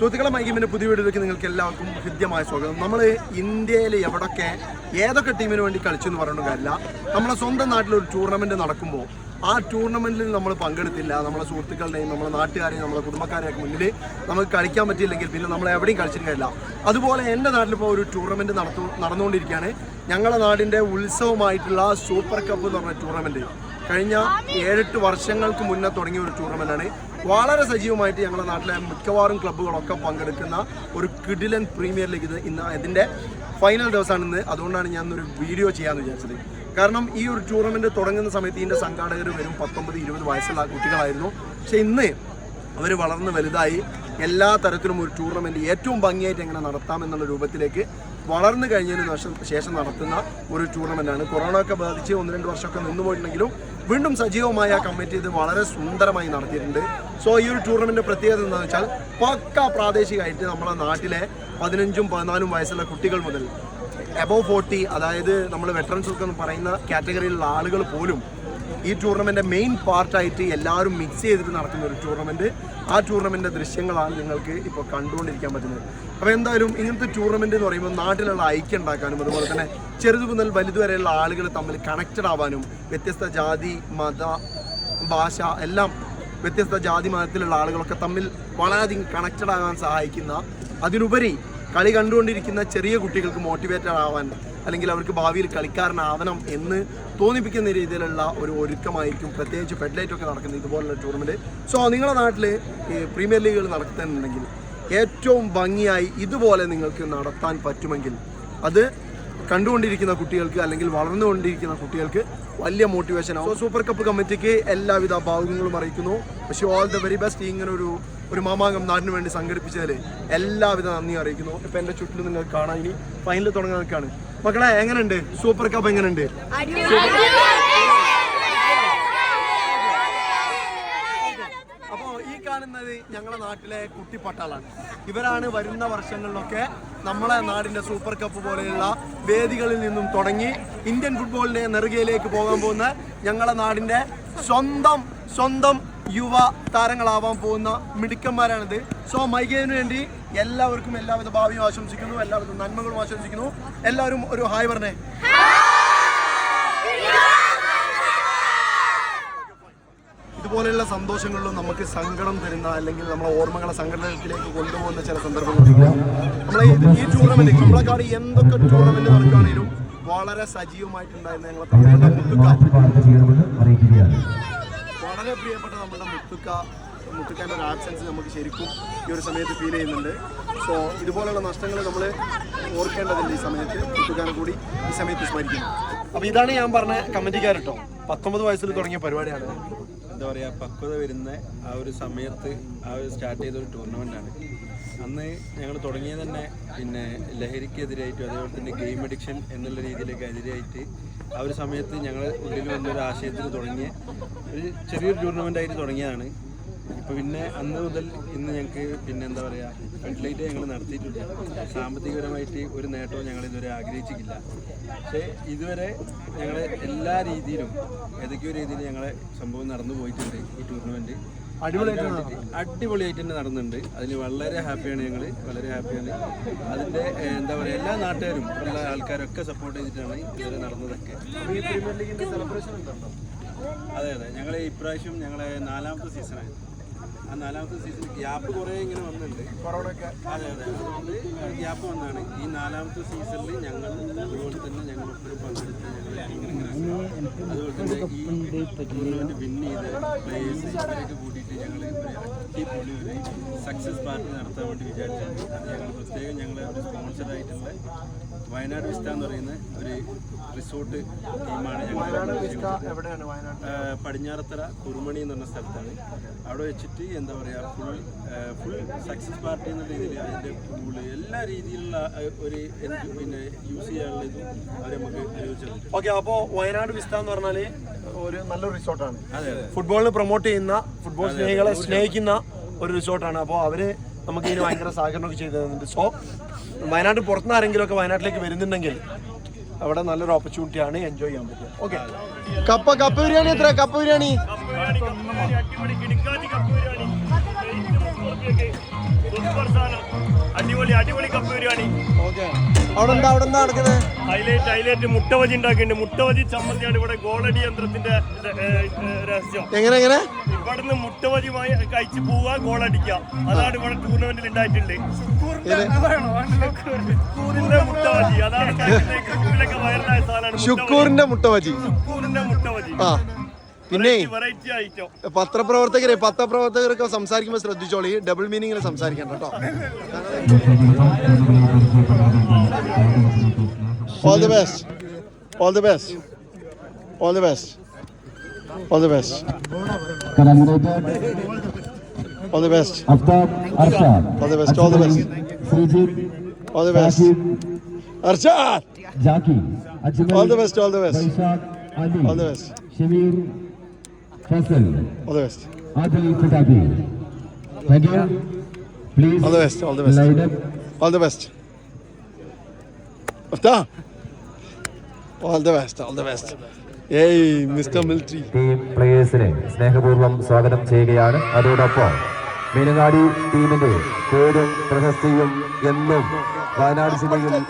സുഹൃത്തുക്കളെ മൈക്കിമിന്റെ പുതിയ വീഡിയോയിലേക്ക് നിങ്ങൾക്ക് എല്ലാവർക്കും ഹൃദ്യമായ സ്വാഗതം. നമ്മൾ ഇന്ത്യയിൽ എവിടൊക്കെ ഏതൊക്കെ ടീമിന് വേണ്ടി കളിച്ചു എന്ന് പറയുന്ന കാര്യമില്ല. നമ്മളെ സ്വന്തം നാട്ടിൽ ഒരു ടൂർണമെന്റ് നടക്കുമ്പോൾ ആ ടൂർണമെന്റിൽ നമ്മൾ പങ്കെടുത്തില്ല. നമ്മളെ സുഹൃത്തുക്കളുടെയും നമ്മളെ നാട്ടുകാരെയും നമ്മുടെ കുടുംബക്കാരെയൊക്കെ മുന്നിൽ നമുക്ക് കളിക്കാൻ പറ്റിയില്ലെങ്കിൽ പിന്നെ നമ്മൾ എവിടെയും കളിച്ചിട്ടില്ല അതുപോലെ എന്റെ നാട്ടിലിപ്പോൾ ഒരു ടൂർണമെന്റ് നടത്തു നടന്നുകൊണ്ടിരിക്കുകയാണ്. ഞങ്ങളുടെ നാടിന്റെ ഉത്സവമായിട്ടുള്ള സൂപ്പർ കപ്പ് എന്ന് പറഞ്ഞ ടൂർണമെന്റ് കഴിഞ്ഞ ഏഴെട്ട് വർഷങ്ങൾക്ക് മുന്നേ തുടങ്ങിയ ഒരു ടൂർണമെന്റാണ് വളരെ സജീവമായിട്ട് ഞങ്ങളുടെ നാട്ടിലെ മിക്കവാറും ക്ലബ്ബുകളൊക്കെ പങ്കെടുക്കുന്ന ഒരു കിഡിലൻ പ്രീമിയർ ലീഗ് ഇത് ഇന്ന് ഇതിന്റെ ഫൈനൽ ദിവസമാണ് ഇന്ന്. അതുകൊണ്ടാണ് ഞാൻ ഒരു വീഡിയോ ചെയ്യാമെന്ന് വിചാരിച്ചത്. കാരണം ഈ ഒരു ടൂർണമെന്റ് തുടങ്ങുന്ന സമയത്ത് ഇതിന്റെ സംഘാടകർ വരും പത്തൊമ്പത് ഇരുപത് വയസ്സുള്ള കുട്ടികളായിരുന്നു. പക്ഷെ ഇന്ന് അവർ വളർന്ന് വലുതായി എല്ലാ തരത്തിലും ഒരു ടൂർണമെന്റ് ഏറ്റവും ഭംഗിയായിട്ട് എങ്ങനെ നടത്താം എന്നുള്ള രൂപത്തിലേക്ക് വളർന്നു കഴിഞ്ഞതിന് ശേഷം നടത്തുന്ന ഒരു ടൂർണമെന്റാണ് കൊറോണ ഒക്കെ ബാധിച്ച് ഒന്ന് രണ്ട് വർഷമൊക്കെ നിന്നു പോയിട്ടുണ്ടെങ്കിലും വീണ്ടും സജീവമായ കമ്മിറ്റി ഇത് വളരെ സുന്ദരമായി നടത്തിയിട്ടുണ്ട്. സോ ഈ ഒരു ടൂർണമെന്റ് പ്രത്യേകത എന്താണെന്ന് വെച്ചാൽ പക്ക പ്രാദേശികമായിട്ട് നമ്മളെ നാട്ടിലെ പതിനഞ്ചും പതിനാലും വയസ്സുള്ള കുട്ടികൾ മുതൽ എബോവ് ഫോർട്ടി അതായത് നമ്മൾ വെറ്ററൻസ് ഒക്കെ എന്ന് പറയുന്ന കാറ്റഗറിയിലുള്ള ആളുകൾ പോലും ഈ ടൂർണമെന്റ് മെയിൻ പാർട്ടായിട്ട് എല്ലാവരും മിക്സ് ചെയ്തിട്ട് നടക്കുന്ന ഒരു ടൂർണമെന്റ്. ആ ടൂർണമെന്റിന്റെ ദൃശ്യങ്ങളാണ് നിങ്ങൾക്ക് ഇപ്പോൾ കണ്ടുകൊണ്ടിരിക്കാൻ പറ്റുന്നത്. അപ്പോൾ എന്തായാലും ഇങ്ങനത്തെ ടൂർണമെന്റ് എന്ന് പറയുമ്പോൾ നാട്ടിലുള്ള ഐക്യം ഉണ്ടാക്കാനും അതുപോലെ തന്നെ ചെറുതു മുതൽ വലുത് വരെയുള്ള ആളുകൾ തമ്മിൽ കണക്റ്റഡ് ആവാനും വ്യത്യസ്ത ജാതി മത ഭാഷ എല്ലാം വ്യത്യസ്ത ജാതി മതത്തിലുള്ള ആളുകളൊക്കെ തമ്മിൽ വളരെയധികം കണക്റ്റഡ് ആകാൻ സഹായിക്കുന്ന അതിനുപരി കളി കണ്ടുകൊണ്ടിരിക്കുന്ന ചെറിയ കുട്ടികൾക്ക് മോട്ടിവേറ്റഡ് ആവാൻ അല്ലെങ്കിൽ അവർക്ക് ഭാവിയിൽ കളിക്കാരനാവണം എന്ന് തോന്നിപ്പിക്കുന്ന രീതിയിലുള്ള ഒരു ഒരുക്കമായിരിക്കും. പ്രത്യേകിച്ച് ഫെഡ്ലൈറ്റ് ഒക്കെ നടക്കുന്നത് ഇതുപോലുള്ള ടൂർണമെന്റ് സോ നിങ്ങളുടെ നാട്ടിൽ പ്രീമിയർ ലീഗുകൾ നടത്തുന്നുണ്ടെങ്കിൽ ഏറ്റവും ഭംഗിയായി ഇതുപോലെ നിങ്ങൾക്ക് നടത്താൻ പറ്റുമെങ്കിൽ അത് കണ്ടുകൊണ്ടിരിക്കുന്ന കുട്ടികൾക്ക് അല്ലെങ്കിൽ വളർന്നുകൊണ്ടിരിക്കുന്ന കുട്ടികൾക്ക് വലിയ മോട്ടിവേഷൻ ആവും. സൂപ്പർ കപ്പ് കമ്മിറ്റിക്ക് എല്ലാവിധ ഭാവുകങ്ങളും അറിയിക്കുന്നു. പക്ഷേ ഓൾ ദ വെരി ബെസ്റ്റ് ഇങ്ങനെ ഒരു ഒരു മാമാങ്കം നാടിന് വേണ്ടി സംഘടിപ്പിച്ചതിൽ എല്ലാവിധ നന്ദി അറിയിക്കുന്നു. ഇപ്പൊ എന്റെ ചുറ്റിലും നിങ്ങൾക്ക് കാണാൻ ഇനി ഫൈനൽ തുടങ്ങാൻ നിൽക്കാണ്. മക്കളെ എങ്ങനെയുണ്ട് സൂപ്പർ കപ്പ് എങ്ങനെയുണ്ട് ഞങ്ങളുടെ നാട്ടിലെ കുട്ടിപ്പട്ടാളാണ്. ഇവരാണ് വരുന്ന വർഷങ്ങളിലൊക്കെ നമ്മളെ നാടിന്റെ സൂപ്പർ കപ്പ് പോലെയുള്ള വേദികളിൽ നിന്നും തുടങ്ങി ഇന്ത്യൻ ഫുട്ബോളിന്റെ നെറുകയിലേക്ക് പോകാൻ പോകുന്ന ഞങ്ങളുടെ നാടിന്റെ സ്വന്തം സ്വന്തം യുവ താരങ്ങളാവാൻ പോകുന്ന മിടുക്കന്മാരാണിത്. സോ മൈകേവിന് വേണ്ടി എല്ലാവർക്കും എല്ലാവിധ ഭാവിയും ആശംസിക്കുന്നു എല്ലാവിധ നന്മകളും ആശംസിക്കുന്നു. എല്ലാവരും ഒരു ഹായ് പറഞ്ഞേ. ഇതുപോലെയുള്ള സന്തോഷങ്ങളിലും നമുക്ക് സങ്കടം തരുന്ന അല്ലെങ്കിൽ നമ്മളെ ഓർമ്മകളെ സംഘടനത്തിലേക്ക് കൊണ്ടുപോകുന്ന ചില സന്ദർഭങ്ങളുണ്ട് നമ്മളെ ഈ- ടൂർണമെന്റ് നമ്മളെക്കാട് എന്തൊക്കെ ടൂർണമെന്റ് നടക്കുകയാണെങ്കിലും വളരെ സജീവമായിട്ടുണ്ടായിരുന്ന ഞങ്ങളെ പ്രിയപ്പെട്ട മുത്തുക്ക. വളരെ പ്രിയപ്പെട്ട നമ്മുടെ മുത്തുക്ക. മുത്തുക്കാന്റെ ഒരു ആബ്സെൻസ് നമുക്ക് ശരിക്കും ഈ ഒരു സമയത്ത് ഫീൽ ചെയ്യുന്നുണ്ട്. സോ ഇതുപോലെയുള്ള നഷ്ടങ്ങൾ നമ്മൾ ഓർക്കേണ്ടതുണ്ട് ഈ സമയത്ത്. മുത്തുക്കാനെ കൂടി ഈ സമയത്ത് സ്മരിക്കുന്നു. അപ്പോൾ ഇതാണ് ഞാൻ പറഞ്ഞ കമ്മിറ്റിക്കാർ കേട്ടോ പത്തൊമ്പത് വയസ്സിൽ തുടങ്ങിയ പരിപാടിയാണ്. എന്താ പറയുക പക്വത വരുന്ന ആ ഒരു സമയത്ത് ആ ഒരു സ്റ്റാർട്ട് ചെയ്ത ഒരു ടൂർണമെന്റാണ് അന്ന് ഞങ്ങൾ തുടങ്ങിയത് തന്നെ പിന്നെ ലഹരിക്കെതിരായിട്ടും അതേപോലെ തന്നെ ഗെയിം അഡിക്ഷൻ എന്നുള്ള രീതിയിലേക്ക് എതിരായിട്ട് ആ ഒരു സമയത്ത് ഞങ്ങൾ ഉള്ളിൽ വന്നൊരു ആശയത്തിൽ തുടങ്ങിയ ഒരു ചെറിയൊരു ടൂർണമെന്റ് ആയിട്ട് തുടങ്ങിയതാണ്. ഇപ്പോൾ പിന്നെ അന്ന് മുതൽ ഇന്ന് ഞങ്ങൾക്ക് പിന്നെ എന്താ പറയുക ഫെഡ്ലൈറ്റ് ഞങ്ങൾ നടത്തിയിട്ടുണ്ട് സാമ്പത്തികപരമായിട്ട് ഒരു നേട്ടവും ഞങ്ങൾ ഇതുവരെ ആഗ്രഹിച്ചിട്ടില്ല. പക്ഷേ ഇതുവരെ ഞങ്ങൾ എല്ലാ രീതിയിലും ഏതൊക്കെയോ രീതിയിൽ ഞങ്ങളെ സംഭവം നടന്നു പോയിട്ടുണ്ട് ഈ ടൂർണമെന്റ് അടിപൊളിയായിട്ട് അടിപൊളിയായിട്ട് തന്നെ നടന്നുണ്ട് അതിന് വളരെ ഹാപ്പിയാണ് ഞങ്ങൾ വളരെ ഹാപ്പിയാണ്. അതിന്റെ എന്താ പറയുക എല്ലാ നാട്ടുകാരും എല്ലാ ആൾക്കാരൊക്കെ സപ്പോർട്ട് ചെയ്തിട്ടാണ് ഇതുവരെ നടന്നതൊക്കെ. അതെ അതെ. ഞങ്ങൾ ഇപ്രാവശ്യം ഞങ്ങളെ നാലാമത്തെ സീസണാണ് ആ നാലാമത്തെ സീസൺ ഗ്യാപ്പ് കുറേ ഇങ്ങനെ വന്നിട്ടുണ്ട് കൊറോണ ഒക്കെ അതെ അതെ. അതുകൊണ്ട് ഗ്യാപ്പ് വന്നാണ്. ഈ നാലാമത്തെ സീസണിൽ ഞങ്ങൾ അതുപോലെ തന്നെ ഞങ്ങൾ ഒപ്പം പങ്കെടുത്ത് ഞങ്ങൾ അതുപോലെ തന്നെ ഈ ടൂർണമെന്റ് വിൻ ചെയ്ത പ്ലേയേഴ്സ് ഇവരെയൊക്കെ കൂട്ടിയിട്ട് ഞങ്ങൾ അടിപൊളി ഒരു സക്സസ് പാർട്ടി നടത്താൻ വേണ്ടി വിചാരിച്ചിട്ടുണ്ട് അത് ഞങ്ങൾ പ്രത്യേകം ഞങ്ങൾ ഒരു സ്പോൺസറായിട്ടുള്ള വയനാട് വിസ്റ്റ എന്ന് പറയുന്ന ഒരു റിസോർട്ട് ടീമാണ് ഞങ്ങൾ പടിഞ്ഞാറത്തറ കുറുമണി എന്ന് പറഞ്ഞ സ്ഥലത്താണ്. അവിടെ വെച്ചിട്ട് എന്താ പറയുക ഫുൾ ഫുൾ സക്സസ് പാർട്ടി എന്ന രീതിയിൽ അതിന്റെ പൂൾ എല്ലാ രീതിയിലുള്ള ഒരു പിന്നെ യൂസ് ചെയ്യാനുള്ള ഇതും അവർ നമുക്ക് അനുവദിച്ചു ഓക്കെ അപ്പോൾ വയനാട് വിസ്ത എന്ന് പറഞ്ഞാൽ ഒരു നല്ലൊരു റിസോർട്ടാണ് ഫുട്ബോളിന് പ്രൊമോട്ട് ചെയ്യുന്ന ഫുട്ബോൾ സ്നേഹികളെ സ്നേഹിക്കുന്ന ഒരു റിസോർട്ടാണ് അപ്പോൾ അവർ നമുക്ക് ഇതിന് ഭയങ്കര സഹകരണമൊക്കെ ചെയ്തു തരുന്നുണ്ട് സോ വയനാട് പുറത്തുനിന്ന് ആരെങ്കിലും ഒക്കെ വയനാട്ടിലേക്ക് വരുന്നുണ്ടെങ്കിൽ അവിടെ നല്ലൊരു ഓപ്പർച്യൂണിറ്റി ആണ് എൻജോയ് ചെയ്യാൻ പറ്റുക. ഓക്കെ കപ്പ കപ്പ ബിരിയാണി എത്ര? കപ്പ ബിരിയാണി? സൂപ്പർ സാധനം. അടിപൊളി അടിപൊളി കപ്പ് ബിരിയാണി. അവിടെ എന്താ അവിടെ എന്താ നടക്കുന്നത് ഹൈലൈറ്റ് ഹൈലൈറ്റ് മുട്ടവജി ഉണ്ടാക്കിയിട്ടുണ്ട്. മുട്ടവജി ചമ്മന്തിയാണ് ഇവിടെ ഗോളടി യന്ത്രത്തിന്റെ രഹസ്യം. എങ്ങനെ എങ്ങനെ? ഇവിടുന്ന് മുട്ടവജിയുമായി കഴിച്ച് പോവുക ഗോളടിക്കുക. അതാണ് ഇവിടെ ടൂർണമെന്റിൽ ഉണ്ടായിട്ടുണ്ട്. മുട്ടവജി. അതാണ് വയറിലായ സാധനമാണ് ഷുക്കൂറിന്റെ മുട്ട ബജി ഷുക്കൂറിന്റെ മുട്ടവജി. ആ. പിന്നെ പത്രപ്രവർത്തകരെ പത്രപ്രവർത്തകരൊക്കെ സംസാരിക്കുമ്പോൾ ശ്രദ്ധിച്ചോളി ഡബിൾ മീനിങ്ങിൽ സംസാരിക്കണം കേട്ടോ all the best all the best all the best all the best all the best Aftab Arshad All the best, all the best. Sreejith all the best Arshad Jackie Ajmal all the best all the best Vaishakh Ali all the best Shameer Fazal all the best Adil Khudabi thank you please All the best, all the best. Line up all the best അഫ്താ all the best all the best ഏയ് mister military team പ്ലേയേഴ്സിനെ സ്നേഹപൂർവം സ്വാഗതം ചെയ്യുകയാണ്. അതോടൊപ്പം മീനങ്ങാടി ടീമിന്റെ പേരും പ്രശസ്തിയും എന്നും വയനാട് ജില്ലയിൽ